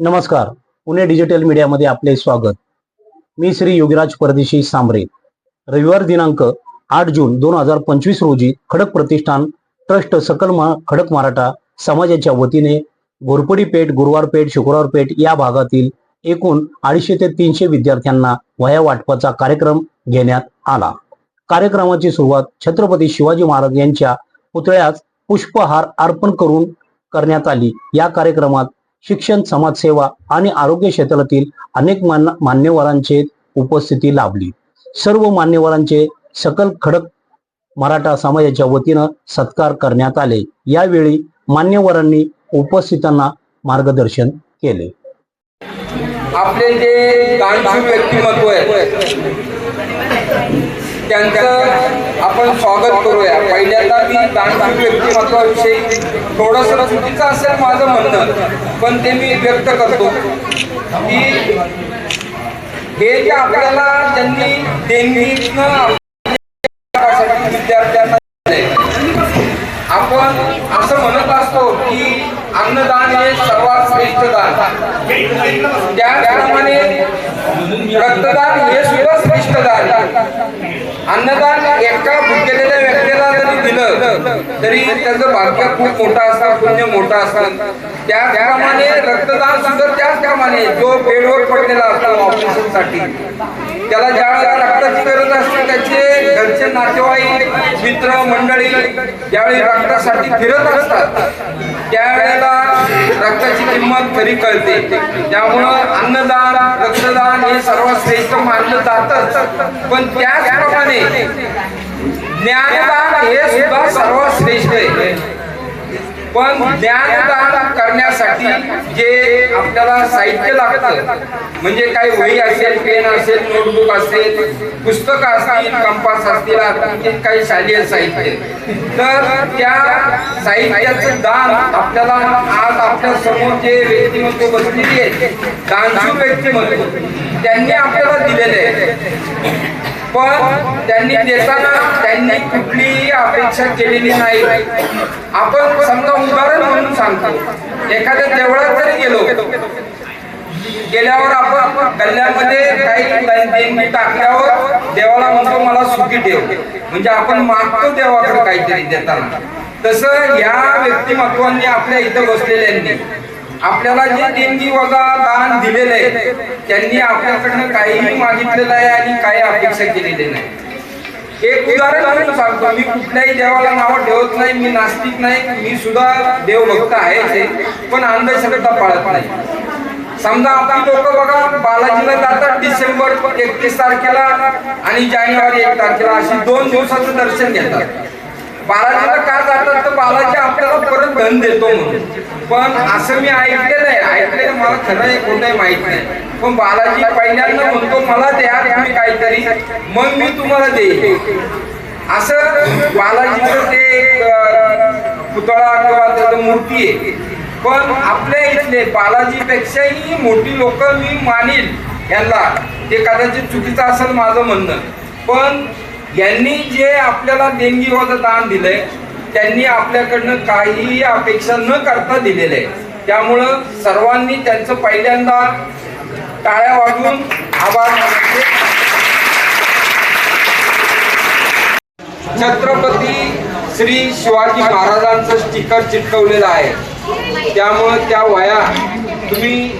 नमस्कार. पुणे डिजिटल मीडियामध्ये आपले स्वागत. मी श्री योगीराज परदेशी सांबरे रविवार दिनांक आठ जून दोन हजार पंचवीस रोजी खडक प्रतिष्ठान ट्रस्ट सकल मा खडक मराठा समाजाच्या वतीने घोरपडी पेठ गुरुवार पेठ शुक्रवार पेठ या भागातील एकूण अडीचशे ते तीनशे विद्यार्थ्यांना वह्या वाटपाचा कार्यक्रम घेण्यात आला. कार्यक्रमाची सुरुवात छत्रपती शिवाजी महाराज यांच्या पुतळ्यास पुष्पहार अर्पण करून करण्यात आली. या कार्यक्रमात शिक्षण समाजसेवा आणि आरोग्य क्षेत्रातील अनेक मान मान्यवरांचे उपस्थिती लाभली. सर्व मान्यवरांचे सकल खडक मराठा समाजाच्या वतीनं सत्कार करण्यात आले. यावेळी मान्यवरांनी उपस्थितांना मार्गदर्शन केले. आपले जे व्यक्तिमत्व आहे त्यांचं आपण स्वागत करूया. पहिल्यांदा मी दानशूर व्यक्तिमत्वाविषयी थोडंसं चुकीचं असेल माझं म्हणणं पण ते मी व्यक्त करतो. की हे जे आपल्याला त्यांनी देणगीतनं विद्यार्थ्यांना आपण असं म्हणत असतो की अन्नदान हे सर्वात श्रेष्ठ दान. त्याचप्रमाणे रक्तदान हे सुद्धा श्रेष्ठ दान. अन्नदान एका भुकेलेल्या व्यक्तीला जरी दिलं तरी त्याचं भाग्य खूप मोठा असा पुण्य मोठं त्या त्याचप्रमाणे रक्तदान सुद्धा त्यामाने जो बेडवर पडलेला असतो ऑपरेशनसाठी. त्याला ज्या रक्ताची गरज असते त्याचे घरचे नातेवाईक मित्र मंडळी ज्यावेळी रक्तासाठी फिरत असतात त्यावेळेला रक्ताची किंमत खरी कळते. त्यामुळं अन्नदान रक्तदान हे सर्वात श्रेष्ठ मानलं जातच. पण त्याचप्रमाणे ज्ञानदान हे सुद्धा सर्वात श्रेष्ठ आहे. पण ज्ञानदान करण्यासाठी जे आपल्याला साहित्य लागतं म्हणजे काही वही असेल पेन असेल नोटबुक असेल पुस्तकं असतील कंपास असतील आणखी काही शालेय साहित्य. तर त्या साहित्याचं दान आपल्याला आज आपल्यासमोर जे व्यक्तिमत्व बसलेली आहेत दानशूर व्यक्तिमत्व त्यांनी आपल्याला दिलेले आहे. पण त्यांनी देताना त्यांनी कुठलीही अपेक्षा केलेली नाही. आपण समजा उदाहरण म्हणून सांगतो. एखाद्या देवळात जरी गेलो गेल्यावर आपण कल्याणमध्ये काही टाकल्यावर देवाला म्हणतो मला सुखी ठेव. म्हणजे आपण मागतो देवाकडे काहीतरी देताना. तसं या व्यक्तिमत्वांनी आपल्या इथं बसलेल्यांनी आपल्याला जे देणगी वजा दान दिलेलं आहे त्यांनी आपल्याकडनं काहीही मागितलेलं आहे आणि काही अपेक्षा केलेली नाही. एक उदाहरण म्हणून सांगतो मी कुठल्याही देवाला नाव ठेवत नाही मी नास्तिक नाही मी सुद्धा देवभक्त आहेच आहे पण अंधश्रद्धा पाळत नाही. समजा आपली लोक बघा बालाजीला जातात डिसेंबर एकतीस तारखेला आणि जानेवारी एक तारखेला अशी दोन दिवसाचं दर्शन घेतात. बालाजीला का जातात? तर बालाजी आपल्याला परत धन देतो म्हणून. पण असं मी ऐकलेलं आहे. ऐकलेलं मला खरं आहे कोणतंही माहीत नाही. पण बालाजी पहिल्यांदा म्हणतो मला द्या तुम्ही काहीतरी. मग मी तुम्हाला देईन. असं बालाजीचं ते पुतळा किंवा त्याचं मूर्ती आहे. पण आपल्या इथले बालाजीपेक्षाही मोठी लोक मी मानील. यांना ते कदाचित चुकीचं असेल माझं म्हणणं. पण यांनी जे आपल्याला देणगी दान दिलंय त्यांनी आपल्याकडनं काहीही अपेक्षा न करता दिलेलं आहे त्यामुळं सर्वांनी त्यांचं पहिल्यांदा टाळ्या वाजवून आभार मानायचे छत्रपती श्री शिवाजी महाराजांचं स्टिकर चिटकवलेलं आहे. त्यामुळं त्या वया तुम्ही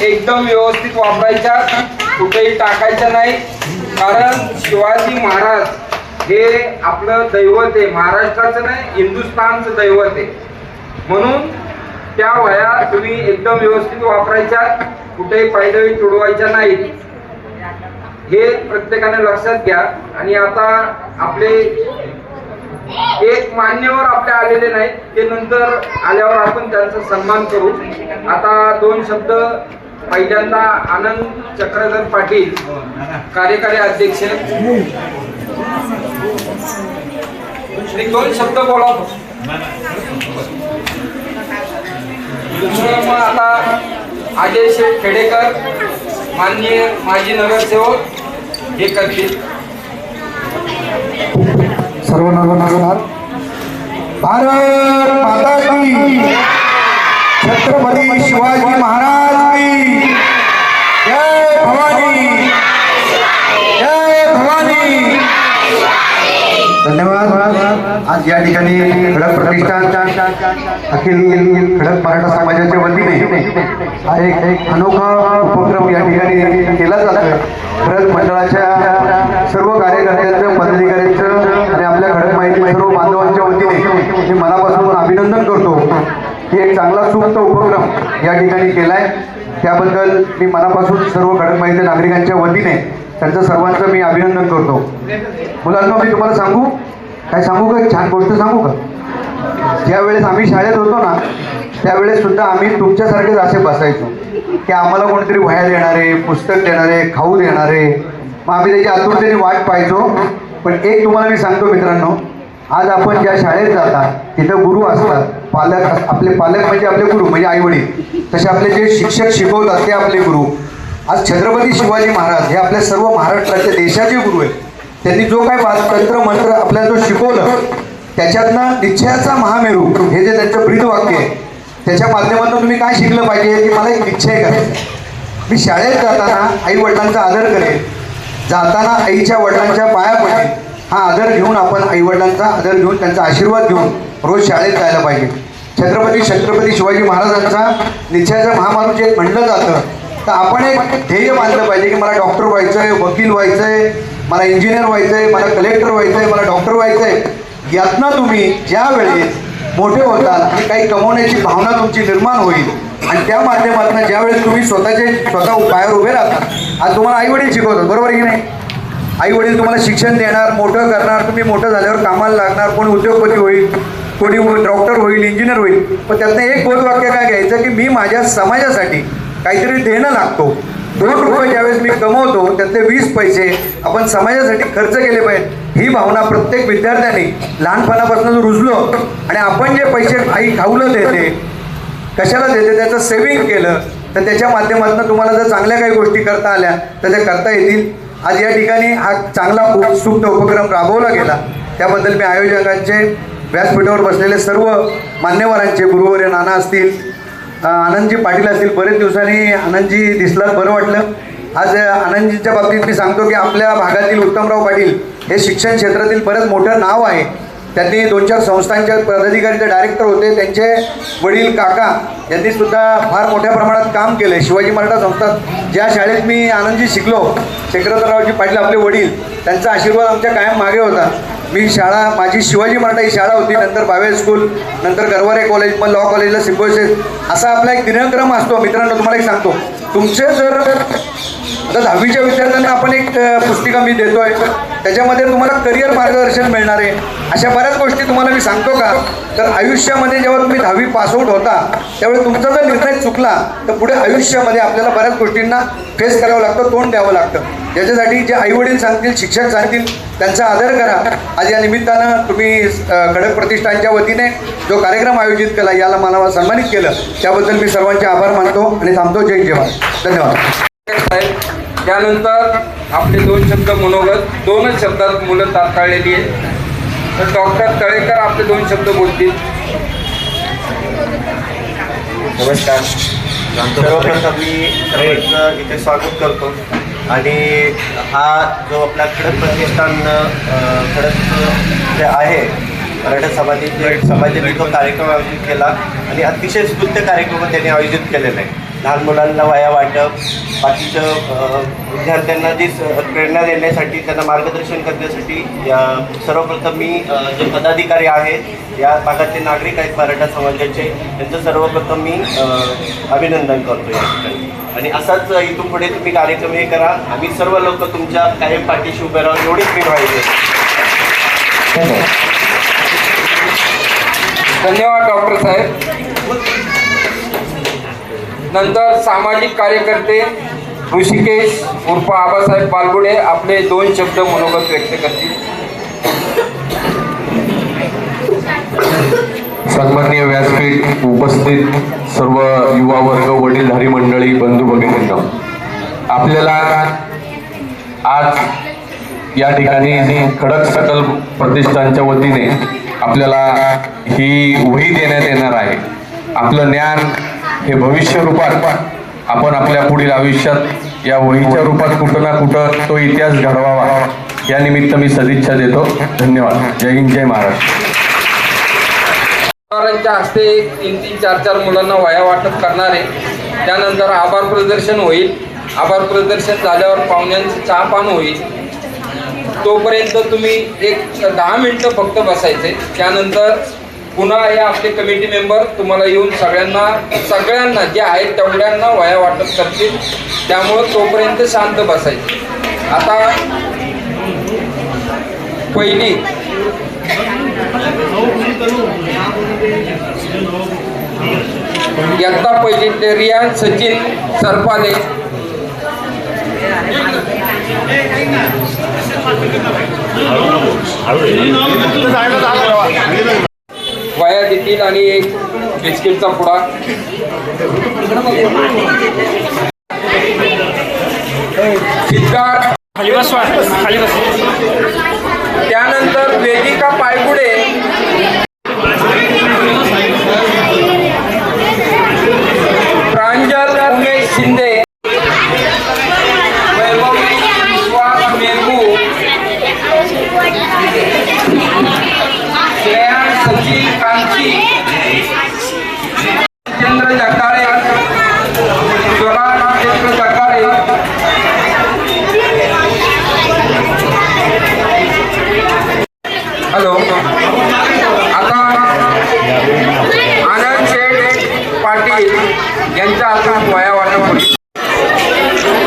एकदम व्यवस्थित वापरायच्या कुठेही टाकायच्या नाही कारण शिवाजी महाराज हे आपलं दैवत आहे. महाराष्ट्राचं नाही हिंदुस्थानचं दैवत आहे. म्हणून त्या वया तुम्ही एकदम व्यवस्थित वापरायच्या. कुठेही पायदळी तुडवायच्या नाहीत. हे प्रत्येकाने लक्षात घ्या. आणि आता आपले एक मान्यवर आपले आलेले नाहीत. ते नंतर आल्यावर आपण त्यांचा सन्मान करू. आता दोन शब्द पहिल्यांदा आनंद चक्रधर पाटील कार्यकारी अध्यक्ष. मी दोन शब्द बोलावतो मग आता अजय शेठ खेडेकर माननीय माजी नगरसेवक हे करतील. सर्व नगर भारत माता की छत्रपती शिवाजी महाराज की जय भवानी। जय भवानी। धन्यवाद आज या ठिकाणी खडक प्रतिष्ठान अखिल खडक मराठा समाजाच्या वतीने हा एक अनोखा उपक्रम या ठिकाणी केला जातोय. खडक मंडळाच्या सर्व कार्यकर्त्यांचं पदाधिकाऱ्यांचं आणि आपल्या खडक माहिती सर्व बांधवांच्या वतीने मी मनापासून अभिनंदन करतो ही एक चांगला सुप्त उपक्रम या ठिकाणी केलाय. त्याबद्दल मी मनापासून सर्व खडक माहिती नागरिकांच्या वतीने त्यांचं सर्वांचं मी अभिनंदन करतो. मुलांना मी तुम्हाला सांगू? काय सांगू का? एक छान गोष्ट सांगू का? ज्यावेळेस आम्ही शाळेत होतो ना त्यावेळेस सुद्धा आम्ही तुमच्यासारखेच असे बसायचो. की आम्हाला कोणीतरी वह्या देणारे पुस्तक देणारे खाऊ देणारे. मग आम्ही त्याची आतुरतेने वाट पाहायचो. पण एक तुम्हाला मी सांगतो मित्रांनो आज आपण ज्या शाळेत जाता तिथं गुरु असतात. पालक आपले पालक म्हणजे आपले गुरु म्हणजे आईवडील. तसे आपले जे शिक्षक शिकवतात ते आपले गुरु. आज छत्रपती शिवाजी महाराज हे आपल्या सर्व महाराष्ट्राच्या देशाचे गुरु आहेत. त्यांनी जो काय तंत्र मंत्र आपल्याला जो शिकवलं त्याच्यातनं निश्चयाचा महामेरू हे जे त्यांचं ब्रीद वाक्य आहे त्याच्या माध्यमातून तुम्ही काय शिकलं पाहिजे की मला एक निश्चय करायचा मी शाळेत जाताना आई वडिलांचा आदर करेन. जाताना आईच्या वडिलांच्या पाया पडेल हा आदर घेऊन आपण आई वडिलांचा आदर घेऊन त्यांचा आशीर्वाद घेऊन रोज शाळेत जायला पाहिजे. छत्रपती छत्रपती शिवाजी महाराजांचा निश्चयाचा महामारू जे म्हणलं जातं. तर आपण एक ध्येय बांधलं पाहिजे की मला डॉक्टर व्हायचं आहे वकील व्हायचं आहे मला इंजिनियर व्हायचं आहे मला कलेक्टर व्हायचं आहे मला डॉक्टर व्हायचं आहे यातनं तुम्ही ज्यावेळेस मोठे होतात आणि काही कमवण्याची भावना तुमची निर्माण होईल आणि त्या माध्यमातून ज्यावेळेस तुम्ही स्वतःचे स्वतः पायावर उभे राहता आज तुम्हाला आई वडील शिकवतात बरोबर आहे की नाही? आई वडील तुम्हाला शिक्षण देणार मोठं करणार तुम्ही मोठं झाल्यावर कामाला लागणार कोणी उद्योगपती होईल? कोणी डॉक्टर होईल इंजिनियर होईल पण त्यातनं एक बोधवाक्य काय घ्यायचं की मी माझ्या समाजासाठी काहीतरी देणं लागतो. दोन रुपये ज्यावेळेस मी कमवतो त्यातले वीस पैसे आपण समाजासाठी खर्च केले पाहिजे ही भावना प्रत्येक विद्यार्थ्यांनी लहानपणापासून रुजलो. आणि आपण जे पैसे आई खाऊलं देते कशाला देते त्याचं सेविंग केलं तर त्याच्या माध्यमातून तुम्हाला जर चांगल्या काही गोष्टी करता आल्या तर त्या करता येतील. आज या ठिकाणी हा चांगला उत्सुक उपक्रम राबवला गेला. त्याबद्दल मी आयोजकांचे व्यासपीठावर बसलेले सर्व मान्यवरांचे गुरुवर्य नाना असतील आनंदजी पाटील असतील बरेच दिवसांनी आनंदजी दिसलात बरं वाटलं. आज अ, आनंदजीच्या बाबतीत मी सांगतो की आपल्या भागातील उत्तमराव पाटील हे शिक्षण क्षेत्रातील बरंच मोठं नाव आहे. त्यांनी दोन चार संस्थांच्या पदाधिकारीचे डायरेक्टर होते त्यांचे वडील काका यांनी सुद्धा फार मोठ्या प्रमाणात काम केलं आहे शिवाजी मराठा संस्था ज्या शाळेत मी आनंदजी शिकलो शेखररावजी पाटील आपले वडील त्यांचा आशीर्वाद आमच्या कायम मागे होता. मी शाळा माझी शिवाजी मराठा ही शाळा होती नंतर बावे स्कूल नंतर गरवारे कॉलेज मग लॉ कॉलेजला सिम्बोसिस असा आपला एक दिनक्रम असतो. मित्रांनो तुम्हाला एक सांगतो. तुमचे जर आता दहावीच्या विद्यार्थ्यांना आपण एक पुस्तिका मी देतोय. त्याच्यामध्ये तुम्हाला करिअर मार्गदर्शन मिळणार आहे. अशा बऱ्याच गोष्टी तुम्हाला मी सांगतो का? तर आयुष्यामध्ये जेव्हा तुम्ही दहावी पासआउट होता त्यावेळी तुमचा जर निर्णय चुकला तर पुढे आयुष्यामध्ये आपल्याला बऱ्याच गोष्टींना फेस करावं लागतं तोंड द्यावं लागतं. त्याच्यासाठी जे आईवडील सांगतील शिक्षक सांगतील त्यांचा आदर करा. आज या निमित्तानं तुम्ही खडक प्रतिष्ठानच्या वतीने जो कार्यक्रम आयोजित केला याला मला सन्मानित केलं. त्याबद्दल मी सर्वांचे आभार मानतो आणि थांबतो. जय जवान. धन्यवाद. त्यानंतर आपले दोन शब्द मनोगत दोनच शब्दात मुलं तात्काळलेली आहे तर डॉक्टर तळेकर आपले दोन शब्द बोलतील. नमस्कार. सर्वप्रथम मी सर्वांचं इथे स्वागत करतो. आणि हा जो आपला खडक प्रतिष्ठान खडक जे आहे मराठा समाजाचे समाजाने तो कार्यक्रम आयोजित केला आणि अतिशय स्तुत्य कार्यक्रम त्यांनी आयोजित केलेला आहे. लहान मुलांना वाया वाटप बाकीचं विद्यार्थ्यांना जी प्रेरणा देण्यासाठी त्यांना मार्गदर्शन करण्यासाठी या सर्वप्रथम मी जे पदाधिकारी आहेत या भागातले नागरिक आहेत मराठा समाजाचे त्यांचं सर्वप्रथम मी अभिनंदन करतो या ठिकाणी. आणि असाच इथून पुढे तुम्ही कार्यक्रम हे करा. आम्ही सर्व लोक तुमच्या कायम पाठीशी उभे राहून एवढीच मी पाहिजे धन्यवाद डॉक्टर साहेब. नंतर सामाजिक कार्यकर्ते ऋषिकेश उर्फ आबासाहेब बालगुडे आपले दोन शब्द मनोगत व्यक्त करतील. सन्माननीय व्यासपीठ उपस्थित सर्व युवा वर्ग वडीलधारी मंडळी बंधू भगिनींनो आपल्याला आज या ठिकाणी खडक सकल प्रतिष्ठानच्या वतीने आपल्याला ही वही देण्यात येणार आहे. आपलं ज्ञान हे भविष्य रूपात आपण आपल्या पुढील आयुष्यात या वहीच्या रूपात कुठं ना कुठं तो इतिहास घडवावा. या निमित्त मी सदिच्छा देतो. धन्यवाद. जय हिंद जय महाराष्ट्र. पवारांच्या हस्ते तीन तीन चार चार मुलांना वया वाटप करणारे त्यानंतर आभार प्रदर्शन होईल. आभार प्रदर्शन झाल्यावर पाहुण्यांचं चहा पान होईल. तोपर्यंत तुम्ही एक दहा मिनटं फक्त बसायचे. त्यानंतर पुन्हा हे आपले कमिटी मेंबर तुम्हाला येऊन सगळ्यांना सगळ्यांना जे आहेत तेवढ्यांना वया वाटप करतील. त्यामुळं तोपर्यंत शांत बसायचे. आता पहिली. इयत्ता पहिली रियान सचिन सरपाले. वया देतील आणि एक बिस्किटचा पुडा. त्यानंतर वेदिका पायगुडे. प्रांजल शिंदे. पाटील यांच्या हातात वया वाटप होईल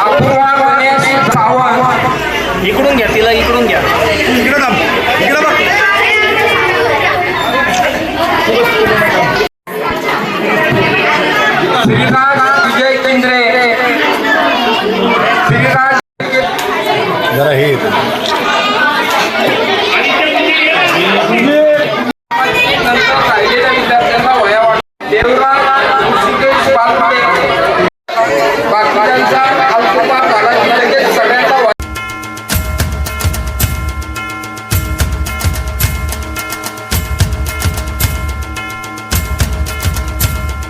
अपूर्वा गणेश सावंत इकडून घ्या तिला इकडून घ्या. श्रीराज विजय केंद्रे. श्रीराज जरा हे.